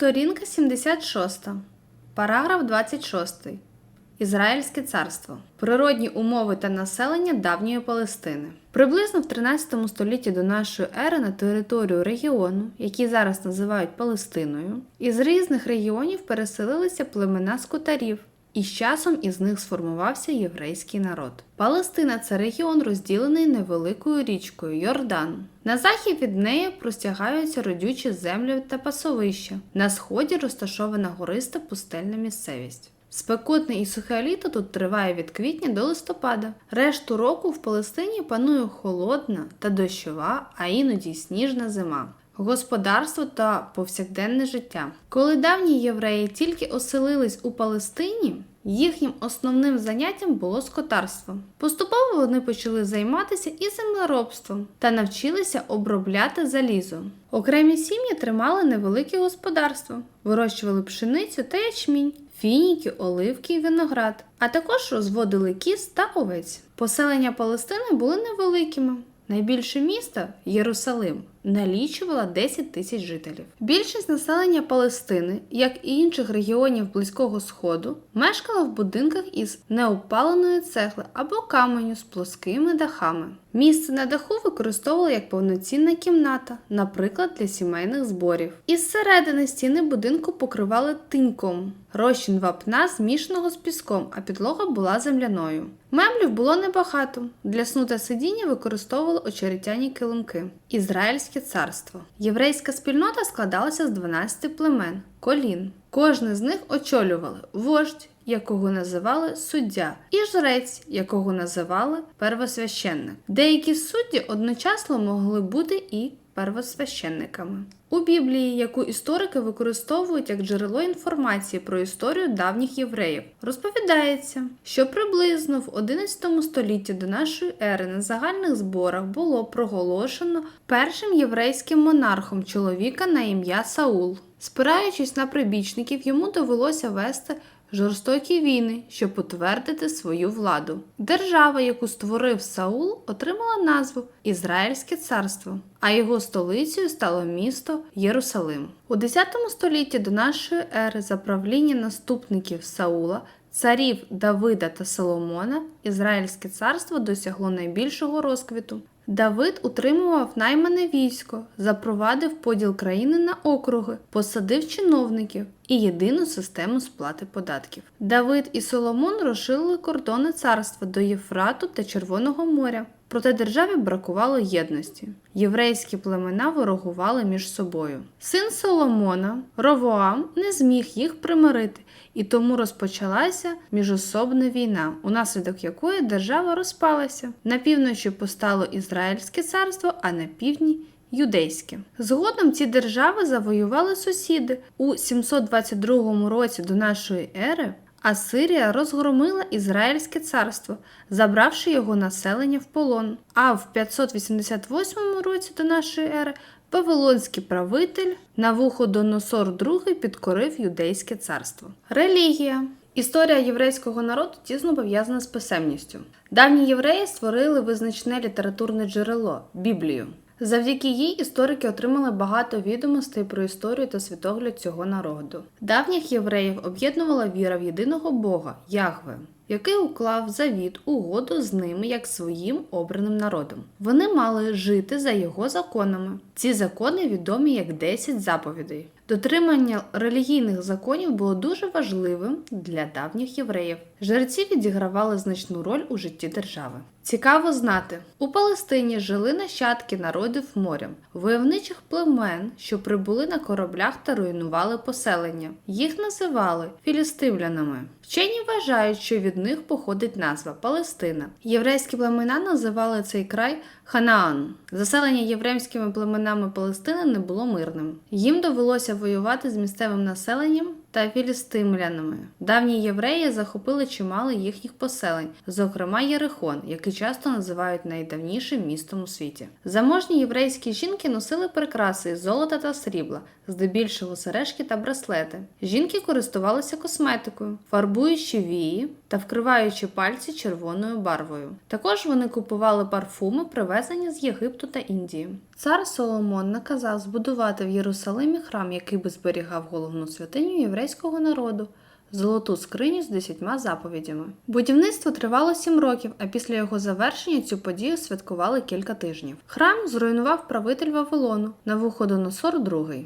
Сторінка 76. Параграф 26. Ізраїльське царство. Природні умови та населення давньої Палестини. Приблизно в 13 столітті до нашої ери на територію регіону, який зараз називають Палестиною, із різних регіонів переселилися племена скотарів, і з часом із них сформувався єврейський народ. Палестина це регіон, розділений невеликою річкою Йордан. На захід від неї простягаються родючі землі та пасовища. На сході розташована гориста пустельна місцевість. Спекотне і сухе літо тут триває від квітня до листопада. Решту року в Палестині панує холодна та дощова, а іноді сніжна зима. Господарство та повсякденне життя. Коли давні євреї тільки оселились у Палестині, їхнім основним заняттям було скотарство. Поступово вони почали займатися і землеробством та навчилися обробляти залізо. Окремі сім'ї тримали невелике господарство, вирощували пшеницю та ячмінь, фініки, оливки і виноград, а також розводили кіз та овець. Поселення Палестини були невеликими. Найбільше місто Єрусалим налічувало 10 тисяч жителів. Більшість населення Палестини, як і інших регіонів Близького Сходу, мешкала в будинках із неопаленої цегли або каменю з плоскими дахами. Місце на даху використовували як повноцінна кімната, наприклад, для сімейних зборів. Із середини стіни будинку покривали тиньком, розчин вапна змішаного з піском, а підлога була земляною. Меблів було небагато. Для сну та сидіння використовували очеретяні килимки. Ізраїльське царство. Єврейська спільнота складалася з 12 племен, колін. Кожне з них очолювали вождь, якого називали суддя, і жрець, якого називали первосвященник. Деякі судді одночасно могли бути і первосвященниками. У Біблії, яку історики використовують як джерело інформації про історію давніх євреїв, розповідається, що приблизно в 11 столітті до нашої ери на загальних зборах було проголошено першим єврейським монархом чоловіка на ім'я Саул. Спираючись на прибічників, йому довелося вести жорстокі війни, щоб утвердити свою владу. Держава, яку створив Саул, отримала назву Ізраїльське царство, а його столицею стало місто Єрусалим. У 10 столітті до нашої ери за правління наступників Саула. Царів Давида та Соломона Ізраїльське царство досягло найбільшого розквіту. Давид утримував наймане військо, запровадив поділ країни на округи, посадив чиновників і єдину систему сплати податків. Давид і Соломон розширили кордони царства до Єфрату та Червоного моря. Проте державі бракувало єдності. Єврейські племена ворогували між собою. Син Соломона, Ровоам, не зміг їх примирити, і тому розпочалася міжособна війна, унаслідок якої держава розпалася. На півночі постало Ізраїльське царство, а на півдні юдейське. Згодом ці держави завоювали сусіди у 722 році до нашої ери. Асирія розгромила Ізраїльське царство, забравши його населення в полон. А в 588 році до нашої ери Вавилонський правитель Навуходоносор II підкорив юдейське царство. Релігія Історія єврейського народу тісно пов'язана з писемністю. Давні євреї створили визначне літературне джерело Біблію. Завдяки їй історики отримали багато відомостей про історію та світогляд цього народу. Давніх євреїв об'єднувала віра в єдиного Бога Ягве, який уклав завіт угоду з ними як своїм обраним народом. Вони мали жити за його законами. Ці закони відомі як 10 заповідей. Дотримання релігійних законів було дуже важливим для давніх євреїв. Жерці відігравали значну роль у житті держави. Цікаво знати, у Палестині жили нащадки народів морем, войовничих племен, що прибули на кораблях та руйнували поселення. Їх називали філістимлянами. Вчені вважають, що від них походить назва Палестина. Єврейські племена називали цей край Ханаан. Заселення єврейськими племенами Палестини не було мирним. Їм довелося воювати з місцевим населенням та філістимлянами. Давні євреї захопили чимало їхніх поселень, зокрема Єрихон, який часто називають найдавнішим містом у світі. Заможні єврейські жінки носили прикраси із золота та срібла, здебільшого сережки та браслети. Жінки користувалися косметикою, фарбуючи вії та вкриваючи пальці червоною барвою. Також вони купували парфуми, привезені з Єгипту та Індії. Цар Соломон наказав збудувати в Єрусалимі храм, який би зберігав головну святиню єврейського народу. Золоту скриню з десятьма заповідями. Будівництво тривало сім років, а після його завершення цю подію святкували кілька тижнів. Храм зруйнував правитель Вавилону на Навуходоносор II.